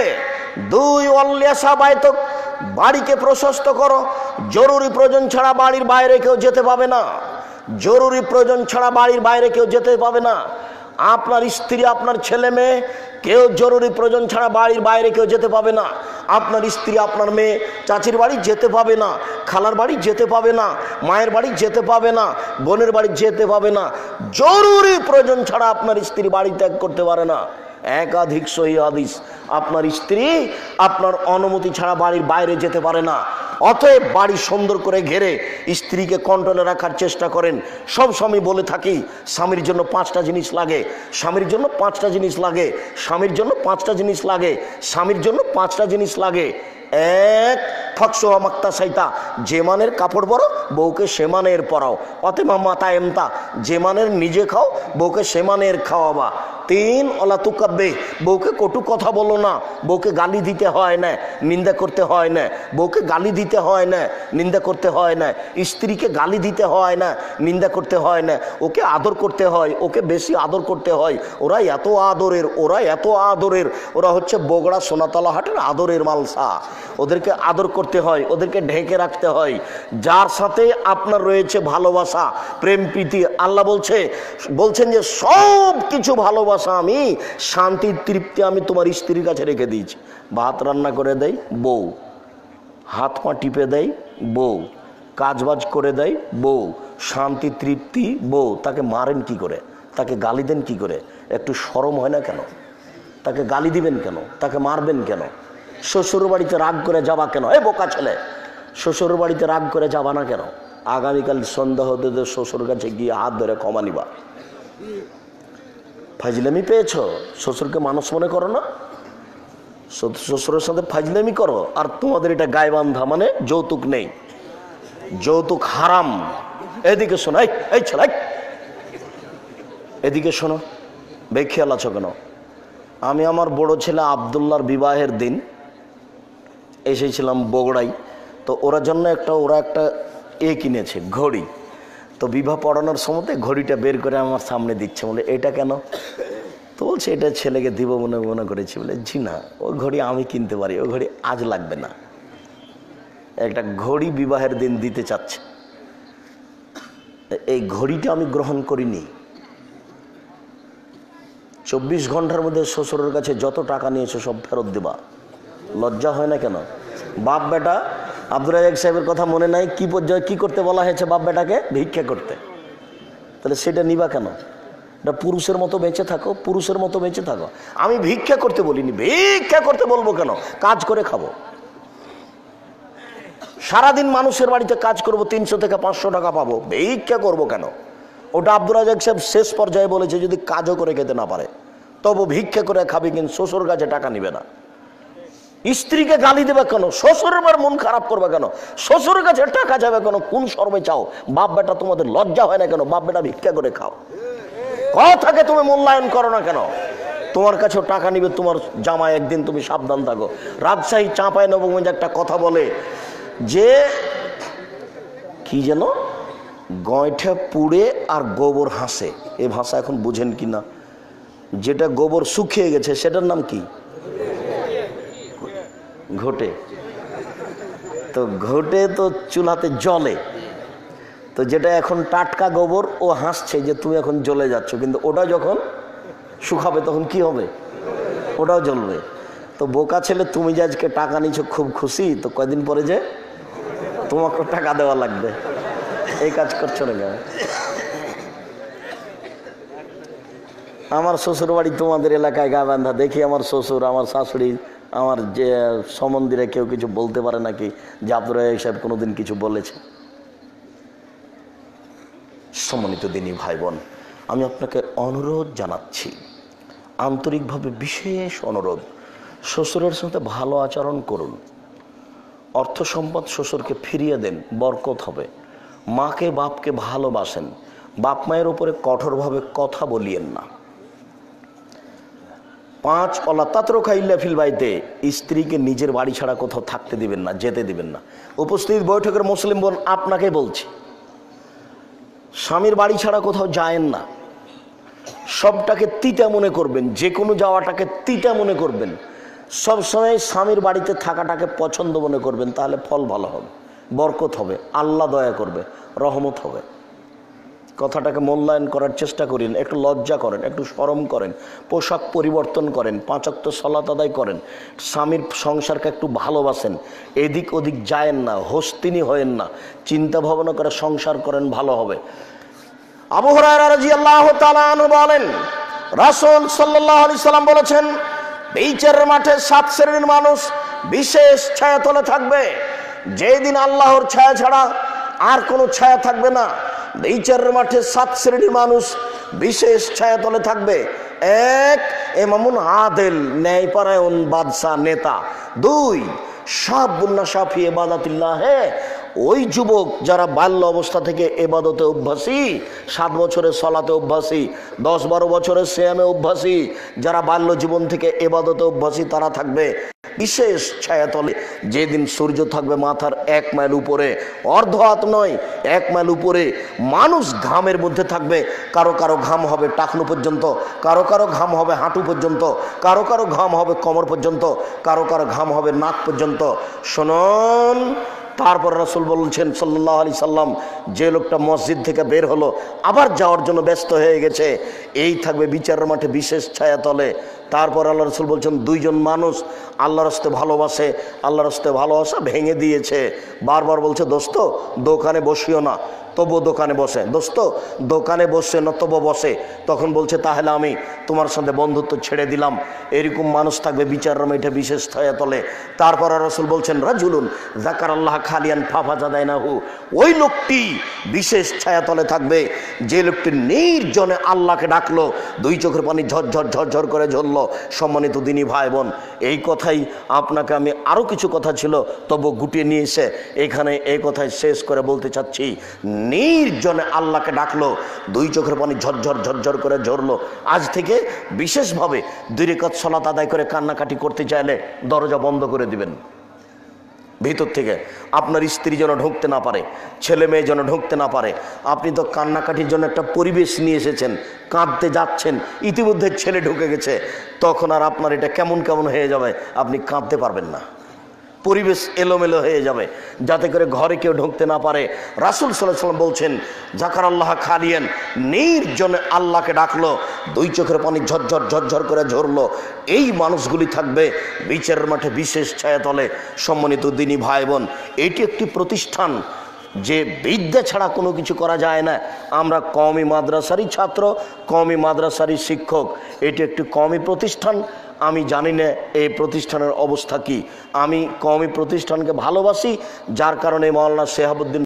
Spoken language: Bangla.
হবে দুই অল্লিয়াসা বায়তক বাড়িকে প্রশস্ত করো। জরুরি প্রয়োজন ছাড়া বাড়ির বাইরে কেউ যেতে পাবে না। জরুরি প্রয়োজন ছাড়া বাড়ির বাইরে কেউ যেতে পাবে না। আপনার স্ত্রী, আপনার ছেলে মেয়ে, কেউ জরুরি প্রয়োজন ছাড়া বাড়ির বাইরে কেউ যেতে পাবে না। আপনার স্ত্রী, আপনার মেয়ে, চাচির বাড়ি যেতে পাবে না। খালার বাড়ি যেতে পাবে না। মায়ের বাড়ি যেতে পাবে না। বোনের বাড়ি যেতে পাবে না। জরুরি প্রয়োজন ছাড়া আপনার স্ত্রী বাড়ি ত্যাগ করতে পারে না। একাধিক সহি হাদিস। আপনার স্ত্রী আপনার অনুমতি ছাড়া বাড়ির বাইরে যেতে পারে না। অতএব বাড়ি সুন্দর করে ঘেরে স্ত্রীকে কন্ট্রোলে রাখার চেষ্টা করেন। সব সময় বলে থাকি, স্বামীর জন্য পাঁচটা জিনিস লাগে। স্বামীর জন্য পাঁচটা জিনিস লাগে। স্বামীর জন্য পাঁচটা জিনিস লাগে। স্বামীর জন্য পাঁচটা জিনিস লাগে। এক, ফকসোহা মাক্তা সাইতা। যে মানের কাপড় বড় বউকে সে মানের পরাও। অতেমা মাতা এমতা। যে মানের নিজে খাও, বউকে সে মানের খাওয়াবা। তিন অলা তুকাব্বে। বউকে কটু কথা বলো না। বউকে গালি দিতে হয় না, নিন্দা করতে হয় না। বউকে গালি দিতে হয় না, নিন্দা করতে হয় না। স্ত্রীকে গালি দিতে হয় না, নিন্দা করতে হয় না। ওকে আদর করতে হয়, ওকে বেশি আদর করতে হয়। ওরা এত আদরের, ওরা এত আদরের। ওরা হচ্ছে বগড়া সোনাতলা হাটের আদরের মালসা। ওদেরকে আদর করতে হয়, ওদেরকে ঢেকে রাখতে হয়। যার সাথে আপনার রয়েছে ভালোবাসা, প্রেম, প্রীতি, আল্লাহ বলছে, বলছেন যে সব কিছু ভালোবাসা আমি, শান্তির তৃপ্তি আমি তোমার স্ত্রীর কাছে রেখে দিয়েছি। ভাত রান্না করে দেয়, বউ। হাত পা টিপে দেয়, বউ। কাজবাজ করে দেয়, বউ। শান্তি, তৃপ্তি, বউ। তাকে মারেন কি করে? তাকে গালি দেন কি করে? একটু সরম হয় না কেন? তাকে গালি দিবেন কেন? তাকে মারবেন কেন? শ্বশুর বাড়িতে রাগ করে যাবা কেন? এ বোকা ছেলে। শ্বশুর বাড়িতে রাগ করে যাবা না কেন? আগামীকাল সন্ধ্যা হতে শ্বশুর কাছে গিয়ে হাত ধরে ক্ষমা নিবা। ফাজলামি পেয়েছ? শ্বশুরকে মানুষ মনে করো না? শ্বশুরের সাথে ফাজলামি করো। আর তোমাদের এটা গায়ে বান্ধা মানে যৌতুক নেই। যৌতুক হারাম। এদিকে শোনো, এই এই ছেলে এদিকে শোনো, বেখিয়াল আছো কেন? আমি আমার বড় ছেলে আবদুল্লার বিবাহের দিন এসেছিলাম বগুড়াই তো ওরা জন্য একটা, ওরা একটা এ কিনেছে, ঘড়ি। তো বিবাহ পড়ানোর সময়তে ঘড়িটা বের করে আমার সামনে দিচ্ছে, বলে, এটা কেন? তো বলছে, এটা ছেলেকে দিব মনে মনে করেছি। বলে, জি না ওই ঘড়ি আমি কিনতে পারি, ও ঘড়ি আজ লাগবে না। একটা ঘড়ি বিবাহের দিন দিতে চাচ্ছে। এই ঘড়িটা আমি গ্রহণ করিনি। চব্বিশ ঘণ্টার মধ্যে শ্বশুরের কাছে যত টাকা নিয়েছো সব ফেরত দেবা। লজ্জা হয় না কেন? বাপ বেটা আব্দুল রাজাক সাহেবের কথা মনে নাই, কি পর্যায়ে কি করতে বলা হয়েছে বাপ বেটাকে? ভিক্ষা করতে। তাহলে সেটা নিবা কেন? এটা পুরুষের মতো বেঁচে থাকো, পুরুষের মতো বেঁচে থাকো। আমি ভিক্ষা করতে বলিনি, ভিক্ষা করতে বলব কেন? কাজ করে খাব। সারাদিন মানুষের বাড়িতে কাজ করব, তিনশো থেকে পাঁচশো টাকা পাবো, ভিক্ষা করব কেন? ওটা আব্দুল রাজাক সাহেব শেষ পর্যায়ে বলেছে, যদি কাজও করে খেতে না পারে, তবু ভিক্ষা করে খাবি কিন্তু শ্বশুর কাছে টাকা নিবে না। স্ত্রীকে গালি দেবে কেন? শ্বশুরের মন খারাপ করবে কেন? শ্বশুরের কাছে টাকা যাবে কেন? কোন শর্মে চাও? বাপ বেটা তোমাদের লজ্জা হয় না কেন? বাপ বেটা ভিক্ষা করে খাও। কথাকে তুমি মূল্যায়ন করো না কেন? তোমার কাছেও টাকা নিবে, তোমার জামাই একদিন তুমি সাবধান থাকো। রাজশাহী চাঁপায় নবগঞ্জ একটা কথা বলে যে, কি যেন? গয়ঠা পুড়ে আর গোবর হাসে। এ ভাষা এখন বুঝেন কি না যেটা গোবর শুকিয়ে গেছে, সেটার নাম কি? ঘটে। তো ঘটে তো চুলাতে জলে তো যেটা এখন টাটকা গোবর, ও হাসছে যে তুমি এখন জ্বলে যাচ্ছ, কিন্তু ওটা যখন শুকাবে তখন কি হবে? ওটাও জ্বলবে। তো বোকা ছেলে, তুমি যে আজকে টাকা নিচ্ছ খুব খুশি? তো কয়দিন পরে যে তোমাকে টাকা দেওয়া লাগবে। এই কাজ করছ না কেন আমার শ্বশুর বাড়ি তোমাদের এলাকায় গা বান্ধা দেখি আমার শ্বশুর, আমার শাশুড়ি আমার যে সম্বন্ধীরা কেউ কিছু বলতে পারে নাকি? যে আব্দুর রাজাক সাহেব কোনোদিন কিছু বলেছে? সম্মানিত দিনী ভাই বোন আমি আপনাকে অনুরোধ জানাচ্ছি, আন্তরিকভাবে বিশেষ অনুরোধ, শ্বশুরের সাথে ভালো আচরণ করুন। অর্থ সম্পদ শ্বশুরকে ফিরিয়ে দেন, বরকত হবে। মাকে, বাপকে ভালোবাসেন। বাপ মায়ের উপরে কঠোরভাবে কথা বলিয়েন না। পাঁচ অলা তাতরকা ইল্লাফিল বাড়িতে স্ত্রীকে নিজের বাড়ি ছাড়া কোথাও থাকতে দিবেন না, যেতে দিবেন না। উপস্থিত বৈঠকের মুসলিম বোন আপনাকে বলছি, স্বামীর বাড়ি ছাড়া কোথাও যায়েন না। সবটাকে তিতা মনে করবেন যে কোনো যাওয়াটাকে তিতা মনে করবেন। সবসময় স্বামীর বাড়িতে থাকাটাকে পছন্দ মনে করবেন, তাহলে ফল ভালো হবে, বরকত হবে, আল্লাহ দয়া করবে, রহমত হবে। কথাটাকে মূল্যায়ন করার চেষ্টা করেন, একটু লজ্জা করেন, একটু সরম করেন, পোশাক পরিবর্তন করেন পাঁচাক্ত সলাত আদায় করেন, স্বামীর সংসারকে একটু ভালোবাসেন, এদিক ওদিক যায়েন না, হস্তিনী হয়েন না, চিন্তা ভাবনা করে সংসার করেন, ভালো হবে। আবু হুরায়রা রাদিয়াল্লাহু তাআলা আনহু বলেন, রাসূল সাল্লাল্লাহু আলাইহি সাল্লাম বলেছেন, বিচারের মাঠে সাত শ্রেণির মানুষ বিশেষ ছায়া তলে থাকবে। যেদিন আল্লাহর ছায়া ছাড়া আর কোনো ছায়া থাকবে না। বিচারের মাঠে সাত শ্রেণির মানুষ বিশেষ ছায়াতলে থাকবে। এক এমামুন আদেল, ন্যায়পরায়ণ বাদশাহ নেতা। দুই সাবুন্না সাফি বাদাতিল্লাহ হ্যাঁ ওই যুবক যারা বাল্য অবস্থা থেকে এবাদতে অভ্যাসী, সাত বছরের সলাতে অভ্যাসী, দশ বারো বছরের শ্যামে অভ্যাসী, যারা বাল্য জীবন থেকে এবাদতে অভ্যাসী, তারা থাকবে বিশেষ ছায়াতলে। যেদিন সূর্য থাকবে মাথার এক মাইল উপরে, অর্ধ হাত নয়, এক মাইল উপরে, মানুষ ঘামের মধ্যে থাকবে। কারও কারও ঘাম হবে টাকনু পর্যন্ত, কারও কারও ঘাম হবে হাঁটু পর্যন্ত, কারও কারও ঘাম হবে কোমর পর্যন্ত, কারও কারও ঘাম হবে নাক পর্যন্ত। শোনন তারপর রসুল বলছেন সাল্লাহ আলি সাল্লাম, যে লোকটা মসজিদ থেকে বের হলো, আবার যাওয়ার জন্য ব্যস্ত হয়ে গেছে। এই থাকবে বিচারের মাঠে বিশেষ ছায়া তলে তারপর আল্লাহ রসুল বলছেন, দুইজন মানুষ আল্লাহ রস্তে ভালোবাসে আল্লাহ রস্তে ভালোবাসা ভেঙে দিয়েছে। বারবার বলছে, দোস্ত, দোকানে বসিও না। তবু দোকানে বসে। দোস্ত, দোকানে বসে না তবু বসে। তখন বলছে, তাহলে আমি তোমার সাথে বন্ধুত্ব ছেড়ে দিলাম। এরকম মানুষ থাকবে বিচার এটা বিশেষ ছায়া তলে। তারপর রসুল বলছেন, রাজুলুন জাকার আল্লাহ খালিয়ান ফাফা জাদায় না হু ওই লোকটি বিশেষ ছায়া তলে থাকবে। যে লোকটি নির্জনে আল্লাহকে ডাকলো, দুই চোখের পানি ঝরঝর ঝরঝর করে ঝরলো। সম্মানিত দিনী ভাই বোন, এই কথাই আপনাকে আমি আরও কিছু কথা ছিল, তবু গুটিয়ে নিয়ে এসে এখানে এই কথাই শেষ করে বলতে চাচ্ছি। নির্জনে আল্লাহকে ডাকলো, দুই চোখের পানি ঝরঝর ঝরঝর করে ঝরলো। আজ থেকে বিশেষভাবে দুই রেখাত সলাত আদায় করে কান্নাকাটি করতে চাইলে দরজা বন্ধ করে দিবেন। ভিতর থেকে। আপনার স্ত্রী যেন ঢুকতে না পারে, ছেলে মেয়ে যেন ঢুকতে না পারে। আপনি তো কান্নাকাটির জন্য একটা পরিবেশ নিয়ে এসেছেন, কাঁদতে যাচ্ছেন, ইতিমধ্যে ছেলে ঢুকে গেছে। তখন আর আপনার এটা কেমন কেমন হয়ে যাবে, আপনি কাঁদতে পারবেন না। পরিবেশ এলোমেলো হয়ে যাবে। যাতে করে ঘরে কেউ ঢুকতে না পারে। রাসুল সাল্লাহ সাল্লাম বলছেন জাকার আল্লাহ খালিয়েন। নির্জনে আল্লাহকে ডাকলো, দুই চোখের পানি ঝরঝর ঝরঝর করে ঝরলো। এই মানুষগুলি থাকবে বিচারের মাঠে বিশেষ ছায়াতলে। সম্মানিত দিনী ভাই বোন, এটি একটি প্রতিষ্ঠান। যে বিদ্যা ছাড়া কোনো কিছু করা যায় না। আমরা কমই মাদ্রাসারই ছাত্র কমই মাদ্রাসারই শিক্ষক। এটি একটি কমই প্রতিষ্ঠান। আমি জানি না এই প্রতিষ্ঠানের অবস্থা কি। আমি কমই প্রতিষ্ঠানকে ভালোবাসি, যার কারণে মৌলানা শেহাবুদ্দিন